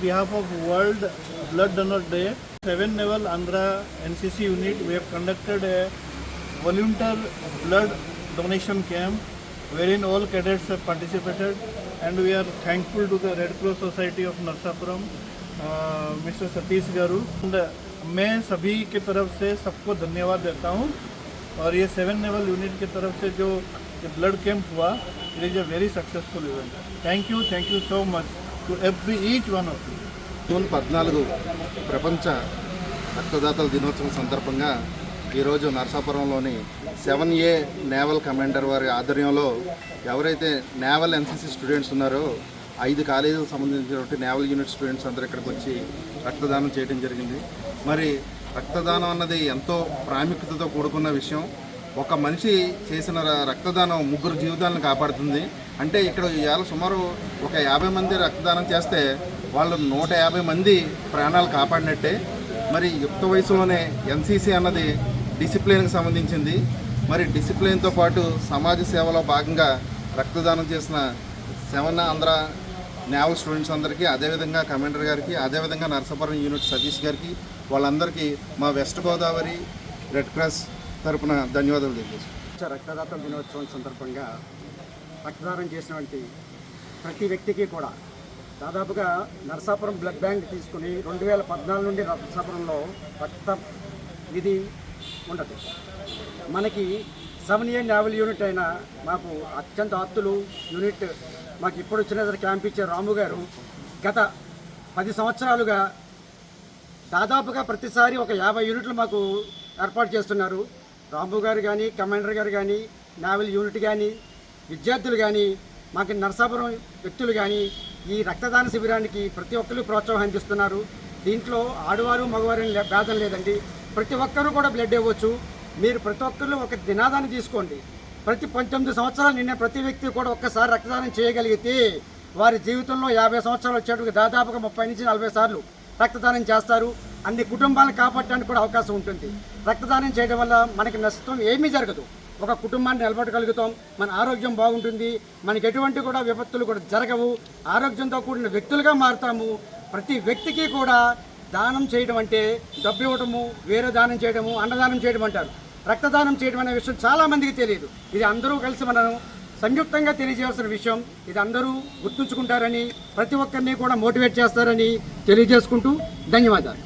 behalf of World Blood Donor Day, 7 Naval Andhra NCC unit, we have conducted a volunteer blood donation camp wherein all cadets have participated and we are thankful to the Red Cross Society of Narsapuram, uh, Mr. Satish Garu. And मैं सभी की तरफ़ से सबको धन्यवाद देता हूँ और ये सेवन नेवल यूनिट की तरफ़ से जो ब्लड कैंप हुआ it is a very successful event thank you thank you so much to every each June పద్నాలుగు ప్రపంచ రక్తదాతల దినోత్సవం సందర్భంగా ఈరోజు నరసాపురంలోని సెవెన్ ఏ నేవల్ కమాండర్ వారి ఆధ్వర్యంలో ఎవరైతే నేవల్ ఎన్సీసీ స్టూడెంట్స్ ఉన్నారో ఐదు కాలేజీలకు సంబంధించినటువంటి నేవల్ యూనిట్ స్టూడెంట్స్ అందరూ ఇక్కడికి వచ్చి రక్తదానం చేయడం జరిగింది. మరి రక్తదానం అన్నది ఎంతో ప్రాముఖ్యతతో కూడుకున్న విషయం. ఒక మనిషి చేసిన రక్తదానం ముగ్గురు జీవితాలను కాపాడుతుంది. అంటే ఇక్కడ ఇవాళ సుమారు ఒక యాభై మంది రక్తదానం చేస్తే వాళ్ళు నూట యాభై మంది ప్రాణాలు కాపాడినట్టే. మరి యుక్త వయసులోనే ఎన్సీసీ అన్నది డిసిప్లిన్కి సంబంధించింది. మరి డిసిప్లిన్తో పాటు సమాజ సేవలో భాగంగా రక్తదానం చేసిన సెవెన్ ఆంధ్ర నేవల్ స్టూడెంట్స్ అందరికీ అదేవిధంగా కమాండర్ గారికి అదేవిధంగా నరసాపురం యూనిట్ సతీష్ గారికి వాళ్ళందరికీ మా వెస్ట్ గోదావరి రెడ్ క్రాస్ తరపున ధన్యవాదాలు తెలియజేస్తాను రక్తదాత దినోత్సవం సందర్భంగా రక్తదానం చేసినటువంటి ప్రతి వ్యక్తికి కూడా దాదాపుగా నరసాపురం బ్లడ్ బ్యాంక్ తీసుకుని రెండు వేల పద్నాలుగు నుండి నరసాపురంలో రక్త ఇది ఉండదు. మనకి సెవెన్ ఇయర్ నావల్ యూనిట్ అయిన మాకు అత్యంత ఆత్తులు యూనిట్ మాకు ఇప్పుడు వచ్చిన క్యాంప్ ఇచ్చే రాము గారు గత పది సంవత్సరాలుగా దాదాపుగా ప్రతిసారి ఒక యాభై యూనిట్లు మాకు ఏర్పాటు చేస్తున్నారు. రాంబు గారు కానీ కమాండర్ గారు కానీ నావల్ యూనిట్ కానీ విద్యార్థులు కానీ మాకు నరసాపురం వ్యక్తులు కానీ ఈ రక్తదాన శిబిరానికి ప్రతి ఒక్కరు ప్రోత్సాహం అందిస్తున్నారు. దీంట్లో ఆడవారు మగవారు లే- భేదం లేదండి. ప్రతి ఒక్కరూ కూడా బ్లడ్ ఇవ్వచ్చు. మీరు ప్రతి ఒక్కరు ఒక నినాదాన్ని తీసుకోండి. ప్రతి పంతొమ్మిది సంవత్సరాలు నిన్న ప్రతి వ్యక్తి కూడా ఒక్కసారి రక్తదానం చేయగలిగితే వారి జీవితంలో యాభై సంవత్సరాలు వచ్చేటప్పుడు దాదాపుగా ముప్పై నుంచి నలభై సార్లు రక్తదానం చేస్తారు. అన్ని కుటుంబాలను కాపాడడానికి కూడా అవకాశం ఉంటుంది. రక్తదానం చేయడం వల్ల మనకి నష్టం ఏమీ జరగదు. ఒక కుటుంబాన్ని నిలబడగలుగుతాం. మన ఆరోగ్యం బాగుంటుంది. మనకి ఎటువంటి కూడా విపత్తులు కూడా జరగవు. ఆరోగ్యంతో కూడిన వ్యక్తులుగా మారుతాము. ప్రతి వ్యక్తికి కూడా దానం చేయడం అంటే డబ్బు ఇవ్వడము వేరే దానం చేయడము అన్నదానం చేయడం అంటారు. రక్తదానం చేయడం అనే విషయం చాలామందికి తెలియదు. ఇది అందరూ కలిసి మనం సంయుక్తంగా తెలియజేయాల్సిన విషయం. ఇది అందరూ గుర్తుంచుకుంటారని ప్రతి ఒక్కరిని కూడా మోటివేట్ చేస్తారని తెలియజేసుకుంటూ ధన్యవాదాలు.